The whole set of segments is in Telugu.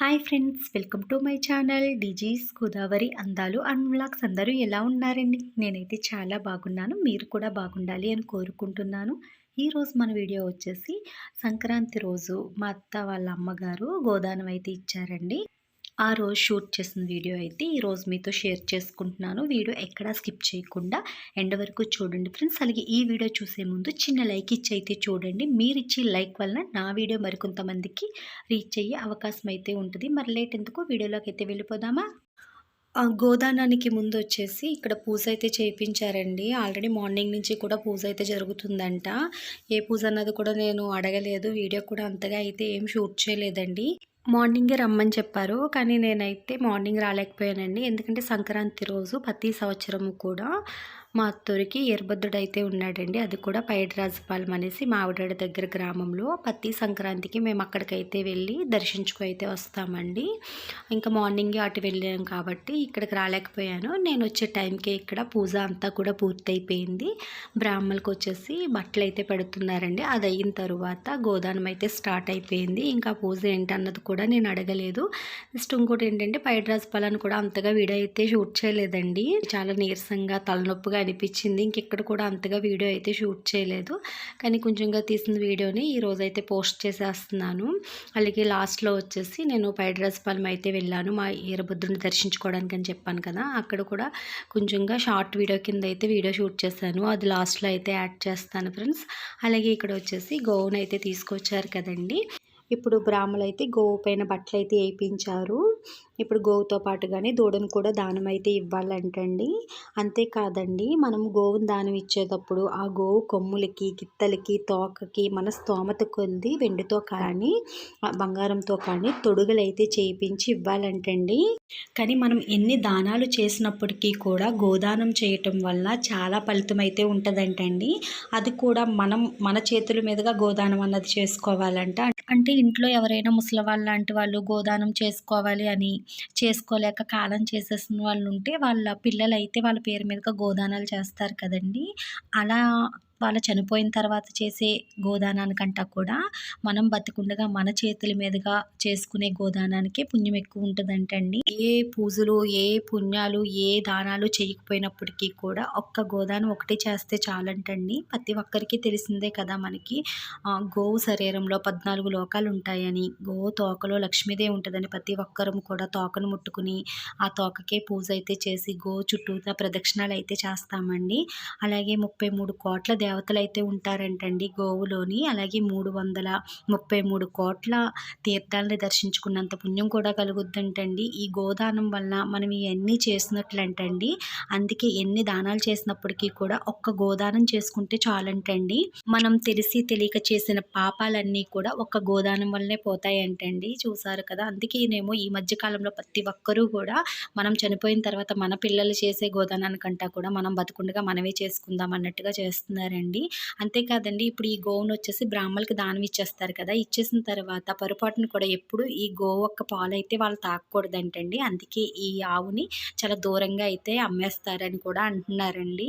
Hi friends welcome to my channel. Disease Godavari అందాలు అండ్ వ్లాగ్స్ అందరూ ఎలా ఉన్నారండి? నేనైతే చాలా బాగున్నాను. మీరు కూడా బాగుండాలి అని కోరుకుంటున్నాను. ఈరోజు మన వీడియో వచ్చేసి సంక్రాంతి రోజు మా అత్త వాళ్ళ అమ్మగారు గోదానం అయితే ఇచ్చారండి. ఆ రోజు షూట్ చేసిన వీడియో అయితే ఈరోజు మీతో షేర్ చేసుకుంటున్నాను. వీడియో ఎక్కడా స్కిప్ చేయకుండా ఎండ వరకు చూడండి ఫ్రెండ్స్. అలాగే ఈ వీడియో చూసే ముందు చిన్న లైక్ ఇచ్చి అయితే చూడండి. మీరు ఇచ్చే లైక్ వలన నా వీడియో మరికొంతమందికి రీచ్ అయ్యే అవకాశం అయితే ఉంటుంది. మరి లేట్ ఎందుకు? వీడియోలోకి అయితే వెళ్ళిపోదామా? గోదానానికి ముందు వచ్చేసి ఇక్కడ పూజ అయితే చేయించారండి. ఆల్రెడీ మార్నింగ్ నుంచి కూడా పూజ అయితే జరుగుతుందంట. ఏ పూజ అన్నది కూడా నేను అడగలేదు. వీడియో కూడా అంతగా అయితే ఏం షూట్ చేయలేదండి. మార్నింగే రమ్మని చెప్పారు. కానీ నేనైతే మార్నింగ్ రాలేకపోయానండి. ఎందుకంటే సంక్రాంతి రోజు ప్రతి సంవత్సరము కూడా మా అత్తూరికి అయితే ఉన్నాడండి. అది కూడా పైడిరాజపాలెం అనేసి మావిడాడి దగ్గర గ్రామంలో ప్రతి సంక్రాంతికి మేము అక్కడికైతే వెళ్ళి దర్శించుకు అయితే వస్తామండి. ఇంకా మార్నింగే అటు వెళ్ళాం కాబట్టి ఇక్కడికి రాలేకపోయాను. నేను వచ్చే టైంకి ఇక్కడ పూజ అంతా కూడా పూర్తయిపోయింది. బ్రాహ్మణులకు వచ్చేసి బట్టలు అయితే పెడుతున్నారండి. అది అయిన తర్వాత గోదానం అయితే స్టార్ట్ అయిపోయింది. ఇంకా పూజ ఏంటన్నది కూడా నేను అడగలేదు. నెక్స్ట్ ఇంకోటి ఏంటంటే పైడిరాజపాలను కూడా అంతగా వీడియో అయితే షూట్ చేయలేదండి. చాలా నీరసంగా తలనొప్పిగా అనిపించింది. ఇంకెక్కడ కూడా అంతగా వీడియో అయితే షూట్ చేయలేదు. కానీ కొంచెంగా తీసిన వీడియోని ఈరోజు అయితే పోస్ట్ చేసేస్తున్నాను. అలాగే లాస్ట్లో వచ్చేసి నేను పైడ్రస్పాలెం అయితే వెళ్ళాను. మా ఈరభద్రుని దర్శించుకోవడానికి అని చెప్పాను కదా అక్కడ కూడా కొంచెంగా షార్ట్ వీడియో కింద అయితే వీడియో షూట్ చేశాను. అది లాస్ట్లో అయితే యాడ్ చేస్తాను ఫ్రెండ్స్. అలాగే ఇక్కడ వచ్చేసి గోవును అయితే తీసుకొచ్చారు కదండి. ఇప్పుడు బ్రాహ్మలు అయితే గోవు పైన బట్టలు అయితే వేయించారు. ఇప్పుడు గోవుతో పాటుగానే దూడను కూడా దానం అయితే ఇవ్వాలంటండి. అంతేకాదండి మనం గోవును దానం ఇచ్చేటప్పుడు ఆ గోవు కొమ్ములకి గిత్తలకి తోకకి మన స్తోమత కొద్ది వెండితో కానీ బంగారంతో కానీ తొడుగులు అయితే చేయించి ఇవ్వాలంటండి. కానీ మనం ఎన్ని దానాలు చేసినప్పటికీ కూడా గోదానం చేయటం వల్ల చాలా ఫలితం అయితే ఉంటుందంటండి. అది కూడా మనం మన చేతుల మీదుగా గోదానం అన్నది చేసుకోవాలంట. అంటే ఇంట్లో ఎవరైనా ముసలివాళ్ళు లాంటి వాళ్ళు గోదానం చేసుకోవాలి అని చేసుకోలేక కాలం చేసేసిన వాళ్ళు ఉంటే వాళ్ళ పిల్లలు అయితే వాళ్ళ పేరు మీదుగా గోదానాలు చేస్తారు కదండి. అలా వాళ్ళు చనిపోయిన తర్వాత చేసే గోదానానికంటా కూడా మనం బతికుండగా మన చేతుల మీదుగా చేసుకునే గోదానానికే పుణ్యం ఎక్కువ ఉంటుందంటండి. ఏ పూజలు ఏ పుణ్యాలు ఏ దానాలు చేయకపోయినప్పటికీ కూడా ఒక్క గోదానం ఒకటి చేస్తే చాలంటండి. ప్రతి ఒక్కరికి తెలిసిందే కదా మనకి. గోవు శరీరంలో పద్నాలుగు లోకాలు ఉంటాయని. గోవు తోకలో లక్ష్మీదే ఉంటుందని ప్రతి ఒక్కరూ కూడా తోకను ముట్టుకుని ఆ తోకకే పూజ అయితే చేసి గో చుట్టూతా ప్రదక్షిణాలు అయితే చేస్తామండి. అలాగే ముప్పై మూడు కోట్ల దేవతలు అయితే ఉంటారంటండి గోవులోని అలాగే మూడు వందల ముప్పై మూడు కోట్ల తీర్థాలని దర్శించుకున్నంత పుణ్యం కూడా కలుగుద్దంటండి. ఈ గోదానం వల్ల మనం ఇవన్నీ చేసినట్లంటండి. అందుకే ఎన్ని దానాలు చేసినప్పటికీ కూడా ఒక్క గోదానం చేసుకుంటే చాలంటండి. మనం తెలిసి తెలియక చేసిన పాపాలన్నీ కూడా ఒక్క గోదానం వల్లనే పోతాయంటండి. చూసారు కదా అందుకేనేమో ఈ మధ్య కాలంలో ప్రతి ఒక్కరూ కూడా మనం చనిపోయిన తర్వాత మన పిల్లలు చేసే గోదానానికంటా కూడా మనం బతుకుండగా మనమే చేసుకుందాం అన్నట్టుగా చేస్తున్నారండి. అండి. అంతేకాదండి ఇప్పుడు ఈ గోవును వచ్చేసి బ్రాహ్మణులకి దానం ఇచ్చేస్తారు కదా ఇచ్చేసిన తర్వాత పొరపాటును కూడా ఎప్పుడు ఈ గోవు ఒక్క పాలు అయితే వాళ్ళు తాకూడదంటండి అందుకే ఈ ఆవుని చాలా దూరంగా అయితే అమ్మేస్తారని కూడా అంటున్నారండి.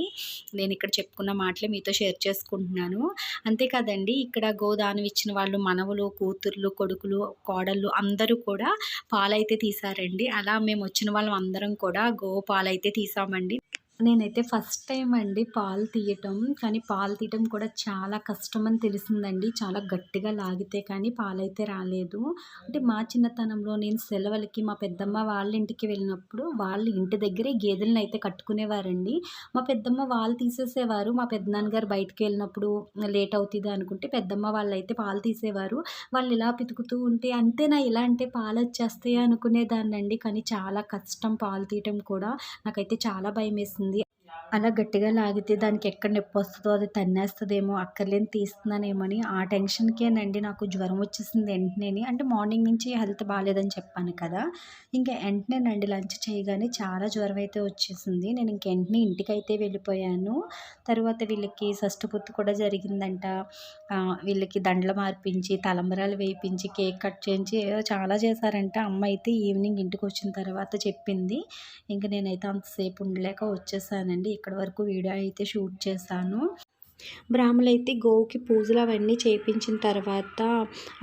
నేను ఇక్కడ చెప్పుకున్న మాటలే మీతో షేర్ చేసుకుంటున్నాను. అంతేకాదండి ఇక్కడ గోదానం ఇచ్చిన వాళ్ళు మనవలు కూతుర్లు కొడుకులు కోడళ్ళు అందరూ కూడా పాలైతే తీసారండి. అలా మేము వచ్చిన వాళ్ళం అందరం కూడా గో పాలైతే తీసామండి. నేనైతే ఫస్ట్ టైం అండి పాలు తీయటం. కానీ పాలు తీయటం కూడా చాలా కష్టం అని తెలిసిందండి. చాలా గట్టిగా లాగితే కానీ పాలైతే రాలేదు. అంటే మా చిన్నతనంలో నేను సెలవులకి మా పెద్దమ్మ వాళ్ళ ఇంటికి వెళ్ళినప్పుడు వాళ్ళ ఇంటి దగ్గరే గేదెలను అయితే కట్టుకునేవారండి. మా పెద్దమ్మ వాళ్ళు తీసేసేవారు. మా పెద్దనాన్నగారు బయటకు వెళ్ళినప్పుడు లేట్ అవుతుంది అనుకుంటే పెద్దమ్మ వాళ్ళు అయితే పాలు తీసేవారు. వాళ్ళు ఇలా పితుకుతూ ఉంటే అంతేనా? ఇలా అంటే పాలు వచ్చేస్తాయి అనుకునేదాన్ని అండి కానీ చాలా కష్టం పాలు తీయటం కూడా. నాకైతే చాలా భయం వేసింది అలా గట్టిగా లాగితే దానికి ఎక్కడ నొప్పి వస్తుందో అది తన్నేస్తుందేమో అక్కర్లేని తీస్తున్నానేమని ఆ టెన్షన్కేనండి నాకు జ్వరం వచ్చేసింది వెంటనే అంటే మార్నింగ్ నుంచి హెల్త్ బాగాలేదని చెప్పాను కదా ఇంకా వెంటనేనండి లంచ్ చేయగానే చాలా జ్వరం అయితే వచ్చేసింది. నేను ఇంక వెంటనే ఇంటికైతే వెళ్ళిపోయాను. తర్వాత వీళ్ళకి షష్ఠపుత్తి కూడా జరిగిందంట. వీళ్ళకి దండలు మార్పించి తలంబరాలు వేయించి కేక్ కట్ చేయించి ఏదో చాలా చేశారంట. అమ్మ అయితే ఈవినింగ్ ఇంటికి వచ్చిన తర్వాత చెప్పింది. ఇంకా నేనైతే అంతసేపు ఉండలేక వచ్చేసానండి. ఇక్కడ వరకు వీడియో అయితే షూట్ చేశాను. బ్రాహ్మలైతే గోవుకి పూజలు అవన్నీ చేయించిన తర్వాత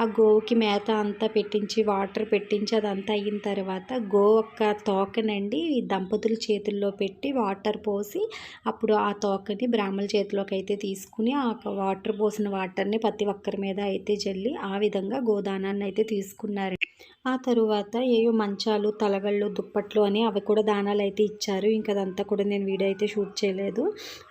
ఆ గోవుకి మేత అంతా పెట్టించి వాటర్ పెట్టించి అదంతా అయిన తర్వాత గో యొక్క తోకనండి దంపతుల చేతుల్లో పెట్టి వాటర్ పోసి అప్పుడు ఆ తోకని బ్రాహ్మల చేతిలోకి అయితే తీసుకుని ఆ వాటర్ పోసిన వాటర్ని ప్రతి ఒక్కరి మీద అయితే జల్లి ఆ విధంగా గోదానాన్ని అయితే తీసుకున్నారు ఆ తరువాత ఏయో మంచాలు తలగళ్ళు దుప్పట్లు అని అవి కూడా దానాలు అయితే ఇచ్చారు. ఇంకా అదంతా కూడా నేను వీడియో అయితే షూట్ చేయలేదు.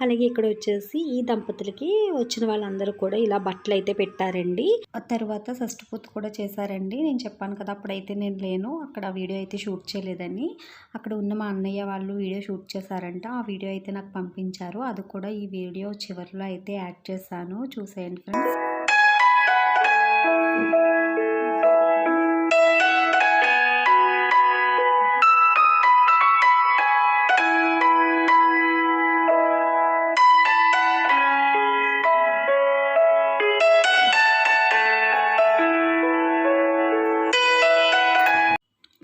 అలాగే ఇక్కడ వచ్చేసి ఈ దంపతులకి వచ్చిన వాళ్ళందరూ కూడా ఇలా బట్టలు అయితే పెట్టారండి. తర్వాత తర్వాత షష్ఠపూర్తి కూడా చేశారండి. నేను చెప్పాను కదా అప్పుడైతే నేను లేను అక్కడ వీడియో అయితే షూట్ చేయలేదని. అక్కడ ఉన్న మా అన్నయ్య వాళ్ళు వీడియో షూట్ చేశారంట. ఆ వీడియో అయితే నాకు పంపించారు. అది కూడా ఈ వీడియో చివరిలో అయితే యాడ్ చేశాను. చూసేయండి ఫ్రెండ్స్.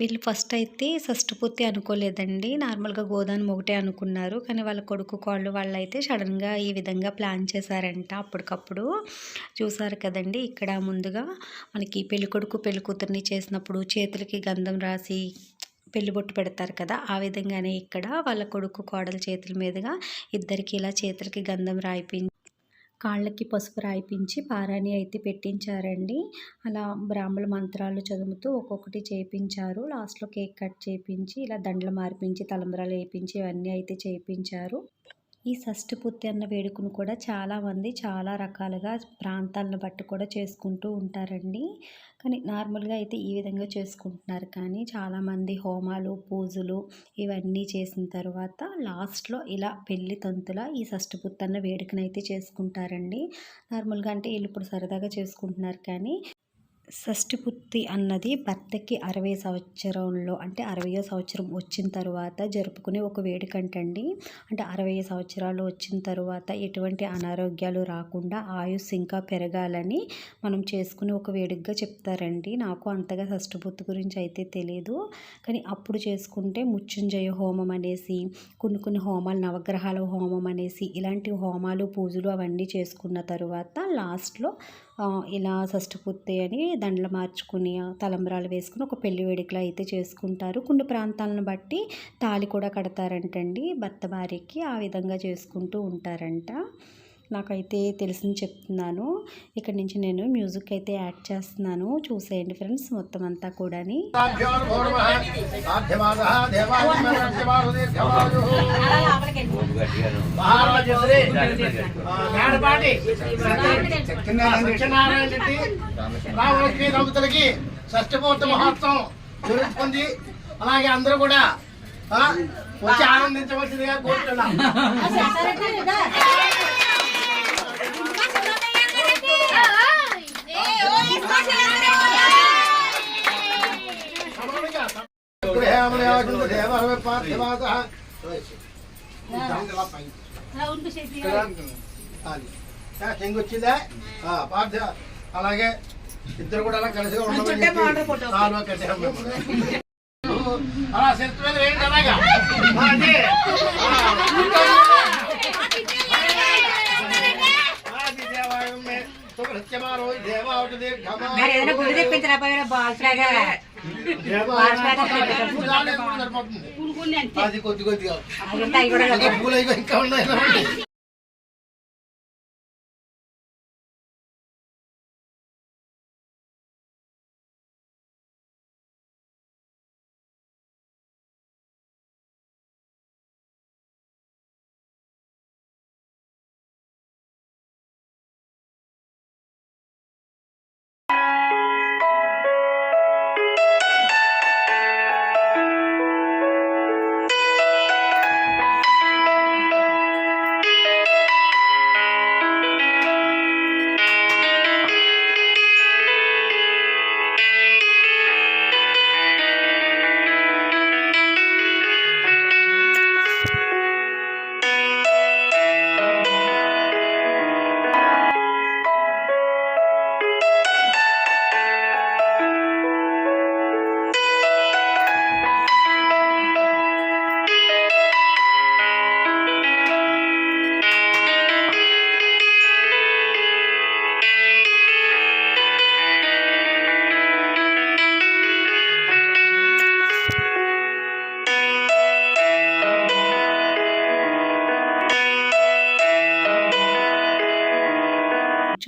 వీళ్ళు ఫస్ట్ అయితే షష్ఠపూర్తి అనుకోలేదండి. నార్మల్గా గోదానం ఒకటే అనుకున్నారు. కానీ వాళ్ళ కొడుకు కాళ్ళు వాళ్ళు అయితే సడన్గా ఈ విధంగా ప్లాన్ చేశారంట అప్పటికప్పుడు. చూసారు కదండి ఇక్కడ ముందుగా మనకి పెళ్ళి కొడుకు పెళ్ళి కూతుర్ని చేసినప్పుడు చేతులకి గంధం రాసి పెళ్ళి బొట్టు పెడతారు కదా ఆ విధంగానే ఇక్కడ వాళ్ళ కొడుకు కోడల చేతుల మీదుగా ఇద్దరికి ఇలా చేతులకి గంధం రాయిపించి కాళ్ళకి పసుపు రాయిపించి పారాని అయితే పెట్టించారండి. అలా బ్రాహ్మణ మంత్రాలు చదువుతూ ఒక్కొక్కటి చేయించారు లాస్ట్లో కేక్ కట్ చేయించి ఇలా దండలు మార్పించి తలంబరాలు వేయించి ఇవన్నీ అయితే చేయించారు ఈ షష్ఠపూర్తి అన్న వేడుకను కూడా చాలామంది చాలా రకాలుగా ప్రాంతాలను బట్టి కూడా చేసుకుంటూ ఉంటారండి. కానీ నార్మల్గా అయితే ఈ విధంగా చేసుకుంటున్నారు. కానీ చాలామంది హోమాలు పూజలు ఇవన్నీ చేసిన తర్వాత లాస్ట్లో ఇలా పెళ్ళి తంతుల ఈ షష్ఠపూర్తి అన్న వేడుకనైతే చేసుకుంటారండి. నార్మల్గా అంటే వీళ్ళు ఇప్పుడు సరదాగా చేసుకుంటున్నారు కానీ షష్ఠిపూర్తి అన్నది భర్తకి అరవై సంవత్సరంలో అంటే అరవయో సంవత్సరం వచ్చిన తర్వాత జరుపుకునే ఒక వేడుకంటండి. అంటే అరవై సంవత్సరాలు వచ్చిన తర్వాత ఎటువంటి అనారోగ్యాలు రాకుండా ఆయుష్ ఇంకా పెరగాలని మనం చేసుకునే ఒక వేడుకగా చెప్తారండి. నాకు అంతగా షష్ఠిపూర్తి గురించి అయితే తెలియదు కానీ అప్పుడు చేసుకుంటే ముచ్చుంజయ హోమం అనేసి కొన్ని కొన్ని హోమాలు నవగ్రహాల హోమం అనేసి ఇలాంటి హోమాలు పూజలు అవన్నీ చేసుకున్న తర్వాత లాస్ట్లో ఇలా షష్ఠపూర్తి అని దండలు మార్చుకుని తలంబ్రాలు వేసుకుని ఒక పెళ్ళి వేడుకలు అయితే చేసుకుంటారు. కొన్ని ప్రాంతాలను బట్టి తాళి కూడా కడతారంటండి. భర్త భార్యకి ఆ విధంగా చేసుకుంటూ ఉంటారంట. నాకైతే తెలిసింది చెప్తున్నాను. ఇక్కడ నుంచి నేను మ్యూజిక్ అయితే యాడ్ చేస్తున్నాను. చూసేయండి ఫ్రెండ్స్ మొత్తం అంతా కూడాని. దంపతులకి షష్ఠపూర్తి మహోత్సవం జరుగుతుంది అలాగే అందరూ కూడా వచ్చి ఆనందించవలసిందిగా కోరుతున్నాం. చెంగొచ్చిందా పార్థ అలాగే ఇద్దరు కూడా అలా కలిసిగా ఉండమని అలా సెట్ మీద వేయండి అలాగా అంటే ఏదైనా గుడి తెప్పించరా పోయిన బాల్స్లాగా అది కొద్ది కొద్దిగా. ఇంకా ఉన్నాయి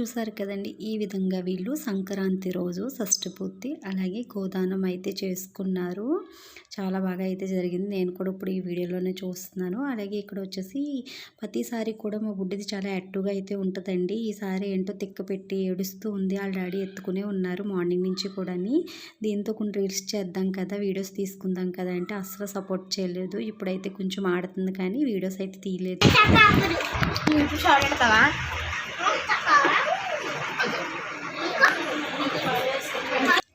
చూసారు కదండి ఈ విధంగా వీళ్ళు సంక్రాంతి రోజు షష్ఠపూర్తి అలాగే గోదానం అయితే చేసుకున్నారు. చాలా బాగా అయితే జరిగింది. నేను కూడా ఇప్పుడు ఈ వీడియోలోనే చూస్తున్నాను. అలాగే ఇక్కడ వచ్చేసి ప్రతిసారి కూడా మా బుడ్డిది చాలా యాక్టివ్గా అయితే ఉంటుందండి. ఈసారి ఏంటో తిక్క పెట్టి ఏడుస్తూ ఉంది. వాళ్ళ డాడీ ఎత్తుకునే ఉన్నారు మార్నింగ్ నుంచి కూడాని. దీంతో కొన్ని రీల్స్ చేద్దాం కదా వీడియోస్ తీసుకుందాం కదా అంటే అస్సలు సపోర్ట్ చేయలేదు. ఇప్పుడైతే కొంచెం ఆడుతుంది కానీ వీడియోస్ అయితే తీయలేదు.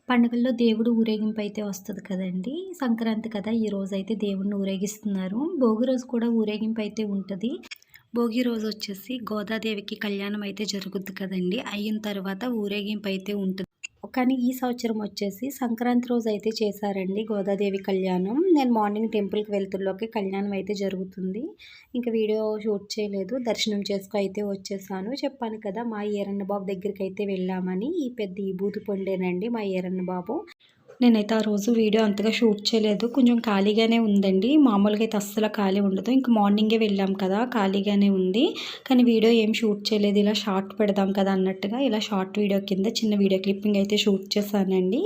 పండుగల్లో దేవుడు ఊరేగింపు అయితే వస్తుంది కదండి. సంక్రాంతి కదా ఈ రోజు అయితే దేవుడిని ఊరేగిస్తున్నారు. భోగి రోజు కూడా ఊరేగింపు అయితే ఉంటుంది. భోగి రోజు వచ్చేసి గోదాదేవికి కళ్యాణం అయితే జరుగుద్ది కదండి. అయిన తర్వాత ఊరేగింపు అయితే ఉంటుంది. కానీ ఈ సంవత్సరం వచ్చేసి సంక్రాంతి రోజు అయితే చేశారండి గోదాదేవి కళ్యాణం. నేను మార్నింగ్ టెంపుల్కి వెళ్తుల్లోకి కళ్యాణం అయితే జరుగుతుంది. ఇంకా వీడియో షూట్ చేయలేదు దర్శనం చేసుకు అయితే వచ్చేసాను. చెప్పాను కదా మా ఈరన్న బాబు దగ్గరికి అయితే వెళ్ళామని. ఈ పెద్ద ఈ బూతు పొండేనండి మా ఈరన్న బాబు నేనైతే ఆ రోజు వీడియో అంతగా షూట్ చేయలేదు. కొంచెం ఖాళీగానే ఉందండి. మామూలుగా అయితే అస్సలు ఖాళీ ఉండదు. ఇంకా మార్నింగే వెళ్ళాం కదా ఖాళీగానే ఉంది. కానీ వీడియో ఏం షూట్ చేయలేదు. ఇలా షార్ట్ పెడదాం కదా అన్నట్టుగా ఇలా షార్ట్ వీడియో కింద చిన్న వీడియో క్లిప్పింగ్ అయితే షూట్ చేశానండి.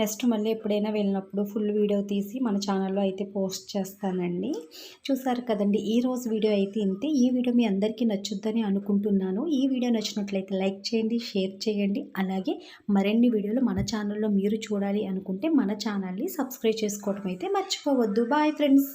నెక్స్ట్ మళ్ళీ ఎప్పుడైనా వెళ్ళినప్పుడు ఫుల్ వీడియో తీసి మన ఛానల్లో అయితే పోస్ట్ చేస్తానండి. చూసారు కదండి ఈ రోజు వీడియో అయితే ఇంతే. ఈ వీడియో మీ అందరికీ నచ్చుద్దని అనుకుంటున్నాను. ఈ వీడియో నచ్చినట్లయితే లైక్ చేయండి షేర్ చేయండి. అలాగే మరిన్ని వీడియోలు మన ఛానల్లో మీరు చూడాలి అనుకుంటే మన ఛానల్ని సబ్స్క్రైబ్ చేసుకోవడం అయితే మర్చిపోవద్దు. Bye friends.